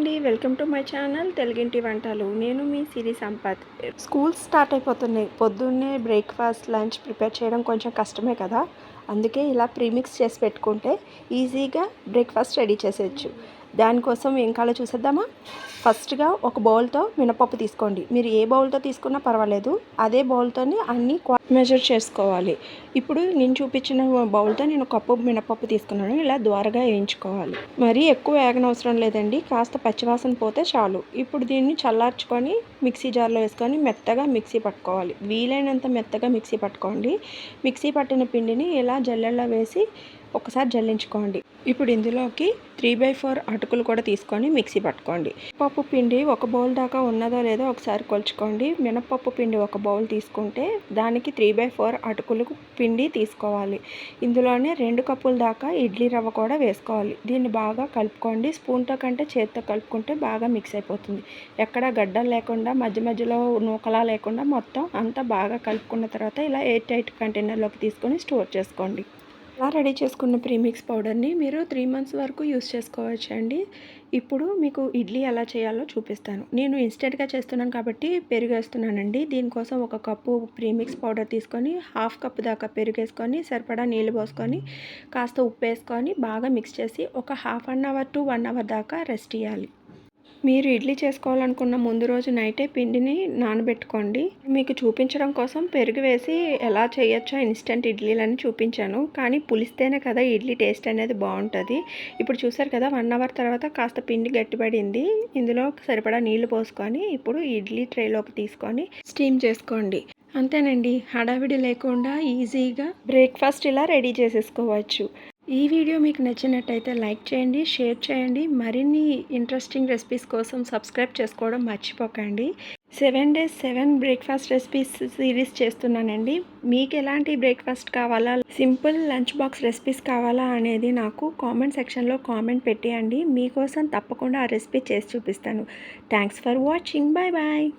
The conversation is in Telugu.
అండి. వెల్కమ్ టు మై ఛానల్ తెలుగింటి వంటలు. నేను మీ సిరి సంపత్. స్కూల్స్ స్టార్ట్ అయిపోతున్నాయి. పొద్దున్నే బ్రేక్ఫాస్ట్ లంచ్ ప్రిపేర్ చేయడం కొంచెం కష్టమే కదా. అందుకే ఇలా ప్రీమిక్స్ చేసి పెట్టుకుంటే ఈజీగా బ్రేక్ఫాస్ట్ రెడీ చేసేయచ్చు. దానికోసం ఏం కావాలో చూసేద్దామా? ఫస్ట్గా ఒక బౌల్తో మినపప్పు తీసుకోండి. మీరు ఏ బౌల్తో తీసుకున్నా పర్వాలేదు. అదే బౌల్తోనే అన్ని మెజర్ చేసుకోవాలి. ఇప్పుడు నేను చూపించిన బౌల్తో నేను కప్పు మినపప్పు తీసుకున్నాను. ఇలా ద్వారగా వేయించుకోవాలి. మరీ ఎక్కువ వేగనవసరం లేదండి. కాస్త పచ్చివాసన పోతే చాలు. ఇప్పుడు దీన్ని చల్లార్చుకొని మిక్సీ జార్లో వేసుకొని మెత్తగా మిక్సీ పట్టుకోవాలి. వీలైనంత మెత్తగా మిక్సీ పట్టుకోండి. మిక్సీ పట్టిన పిండిని ఇలా జల్లెల్లో వేసి ఒకసారి జల్లించుకోండి. ఇప్పుడు ఇందులోకి త్రీ బై ఫోర్ అటుకులు కూడా తీసుకొని మిక్సీ పట్టుకోండి. పప్పు పిండి ఒక బౌల్ దాకా ఉన్నదో లేదో ఒకసారి కొలుచుకోండి. మినపప్పు పిండి ఒక బౌల్ తీసుకుంటే దానికి త్రీ బై ఫోర్ అటుకులు పిండి తీసుకోవాలి. ఇందులోనే రెండు కప్పుల దాకా ఇడ్లీ రవ్వ కూడా వేసుకోవాలి. దీన్ని బాగా కలుపుకోండి. స్పూన్తో కంటే చేత్తో కలుపుకుంటే బాగా మిక్స్ అయిపోతుంది. ఎక్కడ గడ్డలు లేకుండా మధ్య మధ్యలో నూకలా లేకుండా మొత్తం అంతా బాగా కలుపుకున్న తర్వాత ఇలా ఎయిర్ టైట్ కంటైనర్లోకి తీసుకొని స్టోర్ చేసుకోండి. అలా రెడీ చేసుకున్న ప్రీమిక్స్ పౌడర్ని మీరు త్రీ మంత్స్ వరకు యూస్ చేసుకోవచ్చు అండి ఇప్పుడు మీకు ఇడ్లీ ఎలా చేయాలో చూపిస్తాను. నేను ఇన్స్టెంట్గా చేస్తున్నాను కాబట్టి పెరుగు వేస్తున్నానండి దీనికోసం ఒక కప్పు ప్రీమిక్స్ పౌడర్ తీసుకొని హాఫ్ కప్ దాకా పెరుగు వేసుకొని సరిపడా నీళ్ళు పోసుకొని కాస్త ఉప్పు వేసుకొని బాగా మిక్స్ చేసి ఒక half an hour to one hour దాకా రెస్ట్ ఇవ్వాలి మీరు ఇడ్లీ చేసుకోవాలనుకున్న ముందు రోజు నైటే పిండిని నానబెట్టుకోండి. మీకు చూపించడం కోసం పెరుగు వేసి ఎలా చేయొచ్చో ఇన్స్టెంట్ ఇడ్లీలని చూపించాను. కానీ పులిస్తేనే కదా ఇడ్లీ టేస్ట్ అనేది బాగుంటుంది. ఇప్పుడు చూసారు కదా వన్ అవర్ తర్వాత కాస్త పిండి గట్టిపడింది. ఇందులో సరిపడా నీళ్ళు పోసుకొని ఇప్పుడు ఇడ్లీ ట్రేలోకి తీసుకొని స్టీమ్ చేసుకోండి. అంతేనండి. హడావిడి లేకుండా ఈజీగా బ్రేక్ఫాస్ట్ ఇలా రెడీ చేసేసుకోవచ్చు. ఈ వీడియో మీకు నచ్చినట్టయితే లైక్ చేయండి షేర్ చేయండి. మరిన్ని ఇంట్రెస్టింగ్ రెసిపీస్ కోసం సబ్స్క్రైబ్ చేసుకోవడం మర్చిపోకండి. Seven days seven breakfast recipes series చేస్తున్నానండి. మీకు ఎలాంటి బ్రేక్ఫాస్ట్ కావాలా సింపుల్ లంచ్ బాక్స్ రెసిపీస్ కావాలా అనేది నాకు కామెంట్ సెక్షన్లో కామెంట్ పెట్టేయండి. మీకోసం తప్పకుండా ఆ రెసిపీ చేసి చూపిస్తాను. Thanks for watching bye bye